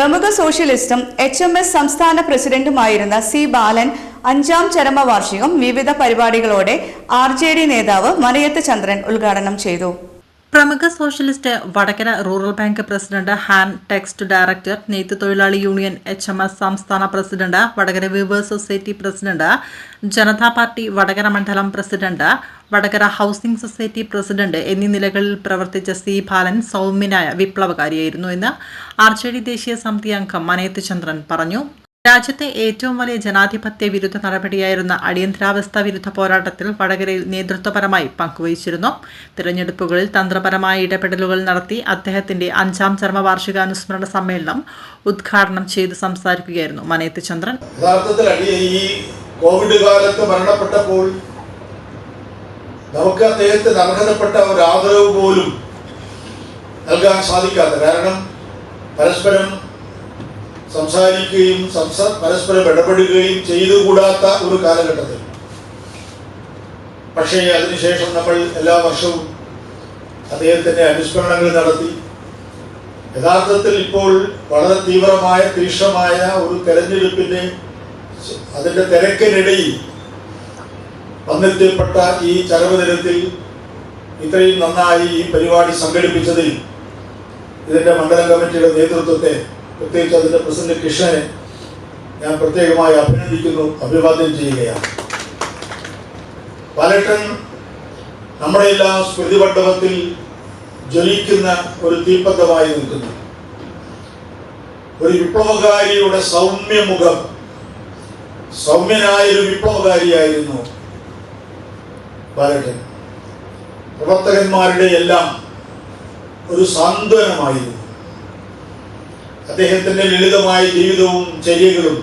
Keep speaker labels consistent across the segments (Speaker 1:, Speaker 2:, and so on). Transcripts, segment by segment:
Speaker 1: പ്രമുഖ സോഷ്യലിസ്റ്റും H M S സംസ്ഥാന പ്രസിഡന്റുമായിരുന്ന C ബാലൻ അഞ്ചാം ചരമവാർഷികം വിവിധ പരിപാടികളോടെ ആർ നേതാവ് മറിയത്ത് ചന്ദ്രൻ ഉദ്ഘാടനം ചെയ്തു.
Speaker 2: പ്രമുഖ socialist Vadakara rural bank president Hantex director നെയ്ത്ത് തൊഴിലാളി യൂണിയൻ എച്ച് എം എസ് സംസ്ഥാന president Vadakara weavers society president Janata Party Vadakara മണ്ഡലം president Vadakara housing society president എന്നീ നിലകളിൽ പ്രവർത്തിച്ച സി ബാലൻ സൗമ്യനായ വിപ്ലവകാരിയായിരുന്നു എന്ന് ആർ ദേശീയ സമിതി അംഗം മനയത്ത് ചന്ദ്രൻ പറഞ്ഞു. രാജ്യത്തെ ഏറ്റവും വലിയ ജനാധിപത്യ വിരുദ്ധ നടപടിയായിരുന്ന അടിയന്തരാവസ്ഥ വിരുദ്ധ പോരാട്ടത്തിൽ വടകരയിൽ നേതൃത്വപരമായി പങ്കുവഹിച്ചിരുന്നു. തിരഞ്ഞെടുപ്പുകളിൽ തന്ത്രപരമായ ഇടപെടലുകൾ നടത്തി അദ്ദേഹത്തിന്റെ അഞ്ചാം ചർമ്മവാർഷികാനുസ്മരണ സമ്മേളനം ഉദ്ഘാടനം ചെയ്ത് സംസാരിക്കുകയായിരുന്നു മനയത്ത് ചന്ദ്രൻ.
Speaker 3: ഈ കോവിഡ് കാലത്ത് മരണപ്പെട്ടപ്പോൾ നമുക്ക് അദ്ദേഹത്തിന് ഒരു ആദരവ് പോലും നൽകാൻ സാധിക്കാത്ത കാരണം പരസ്പരം സംസാരിക്കുകയും സംസാ പരസ്പരം ഇടപെടുകയും ചെയ്തുകൂടാത്ത ഒരു കാലഘട്ടത്തിൽ. പക്ഷേ അതിനുശേഷം നമ്മൾ എല്ലാ വർഷവും അദ്ദേഹത്തിന്റെ അനുസ്മരണങ്ങൾ നടത്തി. യഥാർത്ഥത്തിൽ ഇപ്പോൾ വളരെ തീവ്രമായ തീക്ഷണമായ ഒരു തെരഞ്ഞെടുപ്പിന്റെ അതിന്റെ തിരക്കിനിടയിൽ വന്നെത്തിയപ്പെട്ട ഈ ചരമദിനത്തിൽ ഇത്രയും നന്നായി ഈ പരിപാടി സംഘടിപ്പിച്ചതിൽ ഇതിന്റെ മണ്ഡലം കമ്മിറ്റിയുടെ നേതൃത്വത്തെ പ്രത്യേകിച്ച് അതിന്റെ പ്രസിഡന്റ് കൃഷ്ണനെ ഞാൻ പ്രത്യേകമായി അഭിനന്ദിക്കുന്നു അഭിവാദ്യം ചെയ്യുകയാണ്. പാലട്ടൻ നമ്മുടെ എല്ലാ സ്മൃതി മണ്ഡപത്തിൽ ജ്വലിക്കുന്ന ഒരു തീപ്പന്തമായി നിൽക്കുന്നു. ഒരു വിപ്ലവകാരിയുടെ സൗമ്യമുഖം സൗമ്യനായ ഒരു വിപ്ലവകാരിയായിരുന്നു പലട്ടൻ പ്രവർത്തകന്മാരുടെ എല്ലാം ഒരു സാന്ത്വനമായിരുന്നു. അദ്ദേഹത്തിന്റെ ലളിതമായ ജീവിതവും ചര്യകളും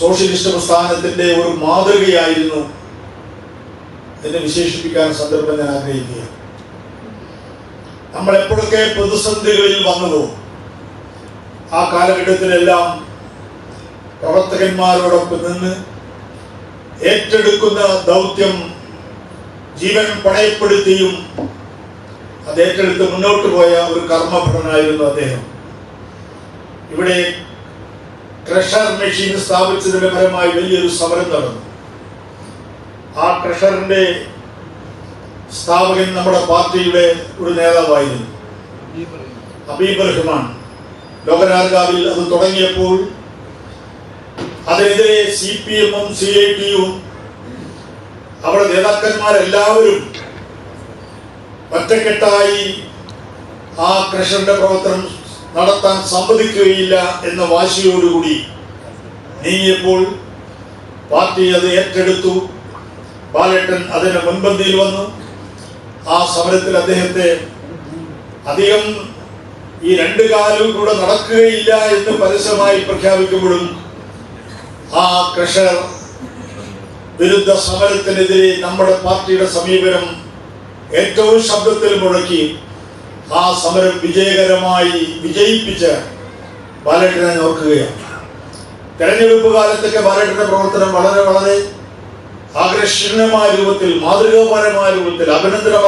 Speaker 3: സോഷ്യലിസ്റ്റ് പ്രസ്ഥാനത്തിന്റെ ഒരു മാതൃകയായിരുന്നു എന്നെ വിശേഷിപ്പിക്കാൻ സന്ദർഭം ഞാൻ ആഗ്രഹിക്കുകയാണ്. നമ്മൾ എപ്പോഴൊക്കെ പ്രതിസന്ധികളിൽ വന്നുവോ ആ കാലഘട്ടത്തിലെല്ലാം പ്രവർത്തകന്മാരോടൊപ്പം നിന്ന് ഏറ്റെടുക്കുന്ന ദൗത്യം ജീവൻ പണയപ്പെടുത്തിയും അത് ഏറ്റെടുത്ത് മുന്നോട്ട് പോയ ഒരു കർമ്മഭടനായിരുന്നു അദ്ദേഹം. ഇവിടെ ക്രഷർ മെഷീൻ സ്ഥാപിച്ചതിന്റെ ഫലമായി വലിയൊരു സമരം നടന്നു. ആ ക്രഷറിന്റെ സ്ഥാപകൻ നമ്മുടെ പാർട്ടിയുടെ ഒരു നേതാവായിരുന്നു. അബീബ് റഹ്മാൻ. ലോകനാർഗാവിൽ അത് തുടങ്ങിയപ്പോൾ അതിനെതിരെ സി പി എമ്മും സി ഐ ടിയും അവിടെ നേതാക്കന്മാരെല്ലാവരും ഒറ്റക്കെട്ടായി ആ കൃഷ്ണന്റെ പ്രവർത്തനം നടത്താൻ സമ്മതിക്കുകയില്ല എന്ന വാശിയോടുകൂടി നീങ്ങിയപ്പോൾ പാർട്ടി അത് ഏറ്റെടുത്തു. ബാലേട്ടൻ അതിന് മുൻപന്തിയിൽ വന്നു. ആ സമരത്തിൽ അദ്ദേഹത്തെ അധികം ഈ രണ്ട് കാലവും കൂടെ നടക്കുകയില്ല എന്ന് പരസ്യമായി പ്രഖ്യാപിക്കുമ്പോഴും ആ കൃഷർ വിരുദ്ധ സമരത്തിനെതിരെ നമ്മുടെ പാർട്ടിയുടെ സമീപനം ഏറ്റവും ശബ്ദത്തിൽ മുഴക്കി. ആ സമരം വിജയകരമായി വിജയിപ്പിച്ച് ബാലേട്ടനെ നോക്കുകയാണ്. തെരഞ്ഞെടുപ്പ് കാലത്തൊക്കെ ബാലേട്ടന്റെ പ്രവർത്തനം വളരെ വളരെ ആകർഷണീയമായ രൂപത്തിൽ മാതൃകാപരമായ രൂപത്തിൽ അഭിനന്ദനം